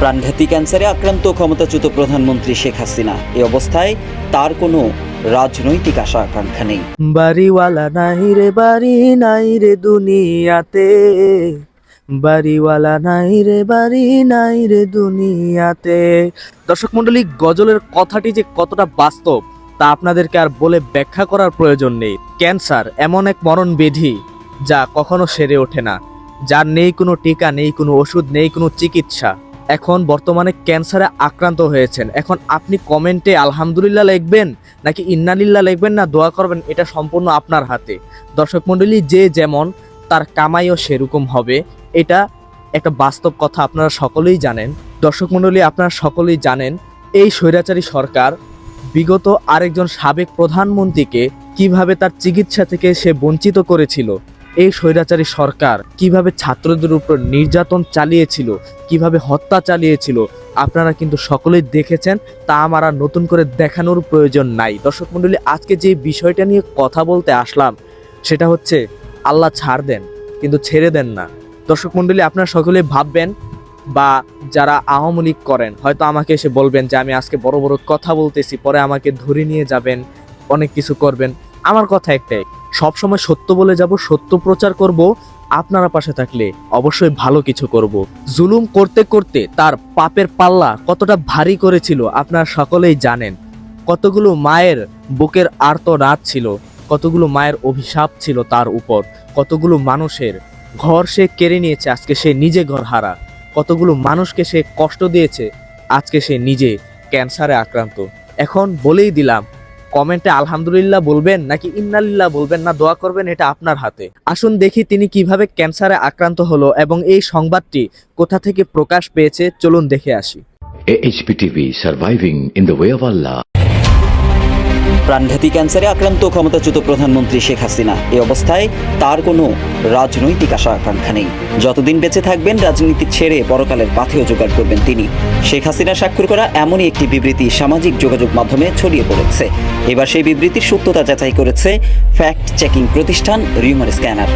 প্রাণঘাতী ক্যান্সারে আক্রান্ত ক্ষমতাচ্যুত প্রধানমন্ত্রী শেখ হাসিনা। এই অবস্থায় তার কোনো রাজনৈতিক আশা আকাঙ্ক্ষা নেই। বাড়িওয়ালা নাই রে, বাড়ি নাই রে দুনিয়াতে। বাড়িওয়ালা নাই রে, বাড়ি নাই রে দুনিয়াতে। দর্শক মণ্ডলী, গজলের কথাটি যে কতটা বাস্তব, তা আপনাদেরকে আর বলে ব্যাখ্যা করার প্রয়োজন নেই। ক্যান্সার এমন এক মরণ ব্যাধি যা কখনো সেরে ওঠে না। যার নেই কোনো টিকা, নেই কোনো ওষুধ, নেই কোনো চিকিৎসা। এখন বর্তমানে ক্যান্সারে আক্রান্ত হয়েছেন। এখন আপনি কমেন্টে আলহামদুলিল্লাহ লিখবেন নাকি ইন্নালিল্লাহ লিখবেন না, দোয়া করবেন, এটা সম্পূর্ণ আপনার হাতে। দর্শক মণ্ডলী, যে যেমন তার কামাইও সেরকম হবে, এটা একটা বাস্তব কথা আপনারা সকলেই জানেন। দর্শক মণ্ডলী, আপনারা সকলেই জানেন, এই স্বৈরাচারী সরকার বিগত আরেকজন সাবেক প্রধানমন্ত্রীকে কীভাবে তার চিকিৎসা থেকে সে বঞ্চিত করেছিল এই স্বৈরাচারী সরকার কীভাবে ছাত্রদের উপর নির্যাতন চালিয়েছিল, কীভাবে হত্যা চালিয়েছিল, আপনারা কিন্তু সকলেই দেখেছেন, তা আমার আর নতুন করে দেখানোর প্রয়োজন নাই। দর্শক মণ্ডলী, আজকে যে বিষয়টা নিয়ে কথা বলতে আসলাম, সেটা হচ্ছে আল্লাহ ছাড় দেন, কিন্তু ছেড়ে দেন না। দর্শক মণ্ডলী, আপনারা সকলে ভাববেন বা যারা আওয়ামী লীগ করেন, হয়তো আমাকে এসে বলবেন যে আমি আজকে বড় বড় কথা বলতেছি, পরে আমাকে ধরে নিয়ে যাবেন, অনেক কিছু করবেন। আমার কথা একটাই, সবসময় সত্য বলে যাব, সত্য প্রচার করব, আপনারা পাশে থাকলে অবশ্যই ভালো কিছু করব। জুলুম করতে করতে তার পাপের পাল্লা কতটা ভারী করেছিল আপনারা সকলেই জানেন। কতগুলো মায়ের বুকের আর্ত রাত ছিল, কতগুলো মায়ের অভিশাপ ছিল তার উপর, কতগুলো মানুষের ঘর সে কেড়ে নিয়েছে, আজকে সে নিজে ঘর হারা। কতগুলো মানুষকে সে কষ্ট দিয়েছে, আজকে সে নিজে ক্যান্সারে আক্রান্ত। এখন বলেই দিলাম কমেন্টে আলহামদুলিল্লাহ বলবেন নাকি ইন্নালিল্লাহ বলবেন না, দোয়া করবেন এটা আপনার হাতে আসুন দেখি তিনি কীভাবে ক্যান্সারে আক্রান্ত হলো এবং এই সংবাদটি কোথা থেকে প্রকাশ পেয়েছে, চলুন দেখে আসি HPTV Surviving in the Way of Allah. প্রাণঘাতী ক্যান্সারে আক্রান্ত ক্ষমতাচ্যুত প্রধানমন্ত্রী শেখ হাসিনা। এই অবস্থায় তার কোনো রাজনৈতিক আশা আকাঙ্ক্ষা নেই। যতদিন বেঁচে থাকবেন, রাজনীতি ছেড়ে পরকালের পাথেও জোগাড় করবেন তিনি। শেখ হাসিনা স্বাক্ষর করা এমনই একটি বিবৃতি সামাজিক যোগাযোগ মাধ্যমে ছড়িয়ে পড়েছে। এবার সেই বিবৃতির সত্যতা যাচাই করেছে ফ্যাক্ট চেকিং প্রতিষ্ঠান রিউমার স্ক্যানার।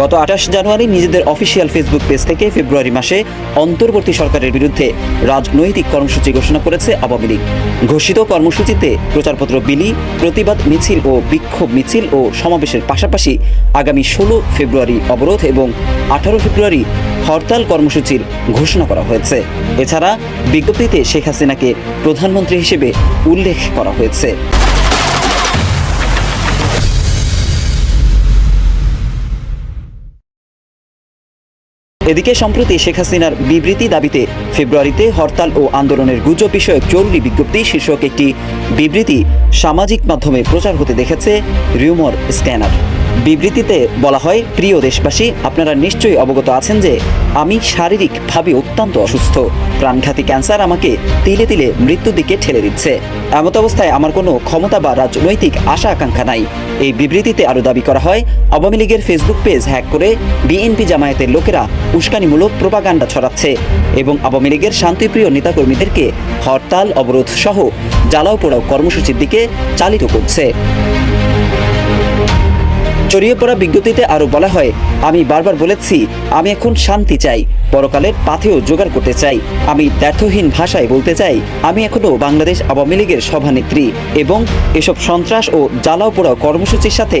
গত আঠাশ জানুয়ারি নিজেদের অফিসিয়াল ফেসবুক পেজ থেকে ফেব্রুয়ারি মাসে অন্তর্বর্তী সরকারের বিরুদ্ধে রাজনৈতিক কর্মসূচি ঘোষণা করেছে আওয়ামী লীগ। ঘোষিত কর্মসূচিতে প্রচারপত্র বিলি, প্রতিবাদ মিছিল ও বিক্ষোভ মিছিল ও সমাবেশের পাশাপাশি আগামী ষোলো ফেব্রুয়ারি অবরোধ এবং আঠারো ফেব্রুয়ারি হরতাল কর্মসূচির ঘোষণা করা হয়েছে। এছাড়া বিজ্ঞপ্তিতে শেখ হাসিনাকে প্রধানমন্ত্রী হিসেবে উল্লেখ করা হয়েছে। এদিকে সম্প্রতি শেখ হাসিনার বিবৃতি দাবিতে ফেব্রুয়ারিতে হরতাল ও আন্দোলনের গুজব বিষয়ক জরুরি বিজ্ঞপ্তি শীর্ষক একটি বিবৃতি সামাজিক মাধ্যমে প্রচার হতে দেখেছে রিউমর স্ক্যানার। বিবৃতিতে বলা হয়, প্রিয় দেশবাসী, আপনারা নিশ্চয়ই অবগত আছেন যে আমি শারীরিকভাবে অত্যন্ত অসুস্থ। প্রাণঘাতী ক্যান্সার আমাকে তিলে তিলে মৃত্যুর দিকে ঠেলে দিচ্ছে। এমত অবস্থায় আমার কোনো ক্ষমতা বা রাজনৈতিক আশা আকাঙ্ক্ষা নাই। এই বিবৃতিতে আরও দাবি করা হয়, আওয়ামী লীগের ফেসবুক পেজ হ্যাক করে বিএনপি জামায়াতের লোকেরা উস্কানিমূলক প্রোপাগান্ডা ছড়াচ্ছে এবং আওয়ামী লীগের শান্তিপ্রিয় নেতাকর্মীদেরকে হরতাল অবরোধ সহ জ্বালাও পোড়াও কর্মসূচির দিকে চালিত করছে। ছড়িয়ে পড়া বিজ্ঞপ্তিতে আরও বলা হয়, আমি বারবার বলেছি, আমি এখন শান্তি চাই, পরকালের পাথেও জোগাড় করতে চাই, আমি ব্যর্থহীন ভাষায় বলতে চাই, আমি এখনও বাংলাদেশ আওয়ামী লীগের সভানেত্রী এবং এসব সন্ত্রাস ও জ্বালাও পোড়াও কর্মসূচির সাথে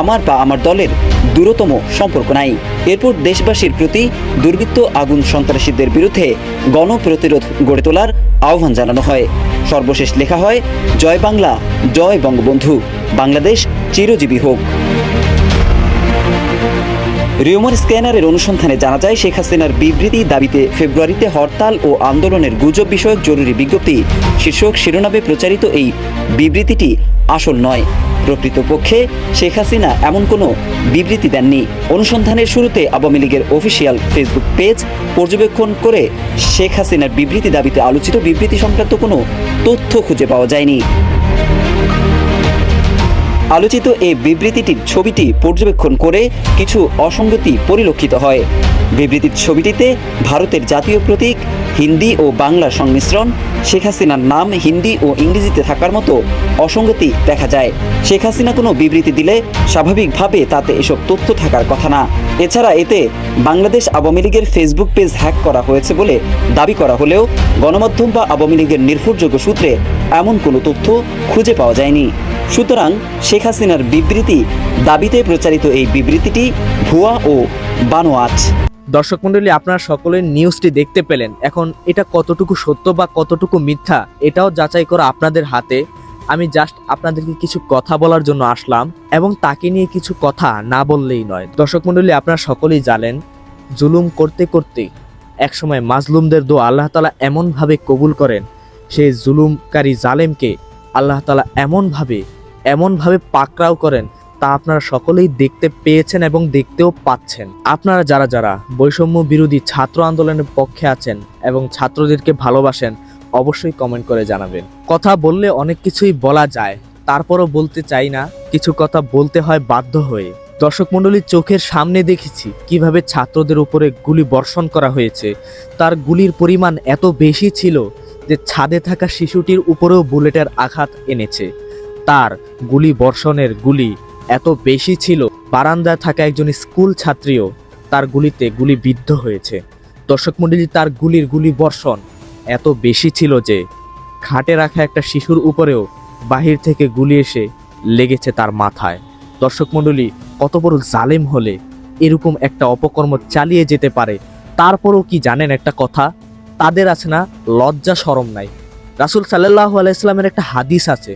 আমার বা আমার দলের দূরতম সম্পর্ক নাই। এরপর দেশবাসীর প্রতি দুর্বৃত্ত আগুন সন্ত্রাসীদের বিরুদ্ধে গণপ্রতিরোধ গড়ে তোলার আহ্বান জানানো হয়। সর্বশেষ লেখা হয়, জয় বাংলা, জয় বঙ্গবন্ধু, বাংলাদেশ চিরজীবী হোক। রিউমার স্ক্যানারের অনুসন্ধানে জানা যায়, শেখ হাসিনার বিবৃতি দাবিতে ফেব্রুয়ারিতে হরতাল ও আন্দোলনের গুজব বিষয়ক জরুরি বিজ্ঞপ্তি। শীর্ষক শিরোনামে প্রচারিত এই বিবৃতিটি আসল নয়। প্রকৃতপক্ষে, শেখ হাসিনা এমন কোনো বিবৃতি দেননি। অনুসন্ধানের শুরুতে আওয়ামী লীগের অফিসিয়াল ফেসবুক পেজ পর্যবেক্ষণ করে শেখ হাসিনার বিবৃতি দাবিতে আলোচিত বিবৃতি সংক্রান্ত কোনো তথ্য খুঁজে পাওয়া যায়নি। আলোচিত এই বিবৃতিটির ছবিটি পর্যবেক্ষণ করে কিছু অসঙ্গতি পরিলক্ষিত হয়। বিবৃতির ছবিটিতে ভারতের জাতীয় প্রতীক হিন্দি ও বাংলার সংমিশ্রণ। শেখ হাসিনার নাম হিন্দি ও ইংরেজিতে থাকার মতো অসঙ্গতি দেখা যায়। শেখ হাসিনা কোনো বিবৃতি দিলে স্বাভাবিকভাবে তাতে এসব তথ্য থাকার কথা না। এছাড়া এতে বাংলাদেশ আওয়ামী লীগের ফেসবুক পেজ হ্যাক করা হয়েছে বলে দাবি করা হলেও গণমাধ্যম বা আওয়ামী লীগের নির্ভরযোগ্য সূত্রে এমন কোনো তথ্য খুঁজে পাওয়া যায়নি। সুতরাং শেখ হাসিনার বিবৃতি দাবিতে প্রচারিত এই বিবৃতিটি ভুয়া ও বানোয়াট। দর্শক মন্ডলী, আপনারা সকলে নিউজটি দেখতে পেলেন। এখন এটা কতটুকু সত্য বা কতটুকু মিথ্যা, এটাও যাচাই করা আপনাদের হাতে। আমি জাস্ট আপনাদেরকে কিছু কথা বলার জন্য আসলাম এবং তাকে নিয়ে কিছু কথা না বললেই নয়। দর্শক মণ্ডলী আপনারা সকলেই জানেন, জুলুম করতে করতে একসময় মাজলুমদের দো আল্লাহ তালা এমনভাবে কবুল করেন, সেই জুলুমকারী জালেমকে আল্লাহ তালা এমনভাবে এমনভাবে পাকড়াও করেন তা আপনারা সকলেই দেখতে পেয়েছেন এবং দেখতেও পাচ্ছেন। আপনারা যারা যারা বৈষম্য বিরোধী ছাত্র আন্দোলনের পক্ষে আছেন এবং ছাত্রদেরকে ভালোবাসেন, অবশ্যই কমেন্ট করে জানাবেন। কথা বললে অনেক কিছুই বলা যায়, তারপরও বলতে চাই না, কিছু কথা বলতে হয় বাধ্য হয়ে। দর্শক মণ্ডলীর চোখের সামনে দেখেছি কীভাবে ছাত্রদের উপরে গুলি বর্ষণ করা হয়েছে। তার গুলির পরিমাণ এত বেশি ছিল যে ছাদে থাকা শিশুটির উপরেও বুলেটের আঘাত এনেছে। তার গুলি বর্ষণের গুলি এত বেশি ছিল, বারান্দায় থাকা একজন স্কুল ছাত্রীও তার গুলিতে গুলি বিদ্ধ হয়েছে। দর্শক মণ্ডলী, তার গুলির গুলি বর্ষণ এত বেশি ছিল যে খাটে রাখা একটা শিশুর উপরেও বাহির থেকে গুলি এসে লেগেছে তার মাথায়। দর্শক মণ্ডলী, কত বড় জালেম হলে এরকম একটা অপকর্ম চালিয়ে যেতে পারে, তারপরও কি জানেন একটা কথা? তাদের আছে না লজ্জা সরম নাই। রাসুল সাল্লাহ আলাইসলামের একটা হাদিস আছে,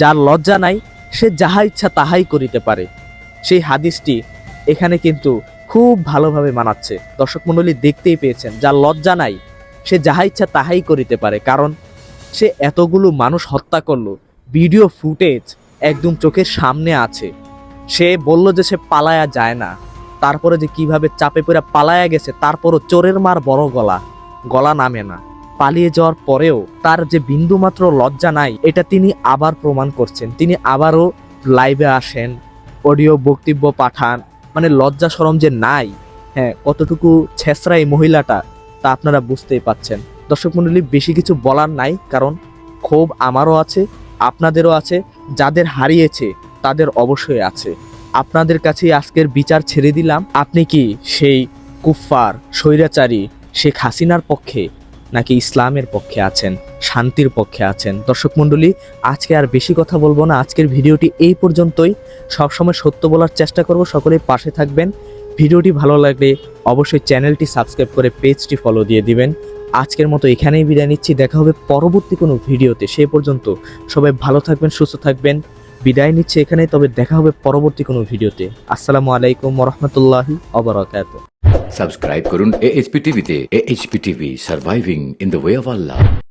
যার লজ্জা নাই সে যাহা ইচ্ছা তাহাই করিতে পারে। সেই হাদিসটি এখানে কিন্তু খুব ভালোভাবে মানাচ্ছে। দর্শক মণ্ডলী দেখতেই পেয়েছেন, যার লজ্জা নাই, সে যাহা ইচ্ছা তাহাই করিতে পারে। কারণ সে এতগুলো মানুষ হত্যা করল, ভিডিও ফুটেজ একদম চোখের সামনে আছে। সে বলল যে সে পালায়া যায় না। তারপরে যে কীভাবে চাপে পড়ে পালায়া গেছে, তারপরও চোরের মার বড় গলা গলা নামে না। পালিয়ে যাওয়ার পরেও তার যে বিন্দুমাত্র লজ্জা নাই, এটা তিনি আবার প্রমাণ করছেন। তিনি আবারও লাইভে আসেন অডিও বক্তব্য পাঠান। মানে লজ্জা সরম যে নাই হ্যাঁ কতটুকু ছেসরা এই মহিলাটা, তা আপনারা বুঝতেই পাচ্ছেন। দর্শক মণ্ডলী, বেশি কিছু বলার নাই, কারণ ক্ষোভ আমারও আছে, আপনাদেরও আছে, যাদের হারিয়েছে, তাদের অবশ্যই আছে। আপনাদের কাছে আজকের বিচার ছেড়ে দিলাম। আপনি কি সেই কুফফার, স্বৈরাচারী শেখ হাসিনার পক্ষে নাকি ইসলামের পক্ষে আছেন, শান্তির পক্ষে আছেন? দর্শক মণ্ডলী, আজকে আর বেশি কথা বলব না। আজকের ভিডিওটি এই পর্যন্তই। সবসময় সত্য বলার চেষ্টা করব, সকলেই পাশে থাকবেন। ভিডিওটি ভালো লাগলে অবশ্যই চ্যানেলটি সাবস্ক্রাইব করে পেজটি ফলো দিয়ে দিবেন। আজকের মতো এখানেই বিদায় নিচ্ছি। দেখা হবে পরবর্তী কোনো ভিডিওতে। সে পর্যন্ত সবাই ভালো থাকবেন, সুস্থ থাকবেন। বিদায় নিচ্ছে এখানে তবে দেখা হবে পরবর্তী কোনো ভিডিওতে। আসসালামু আলাইকুম রহমতুল্লাহি অবরাকাত সাবস্ক্রাইব করুন এএইচপি টিভিতে AHP TV surviving in the way of Allah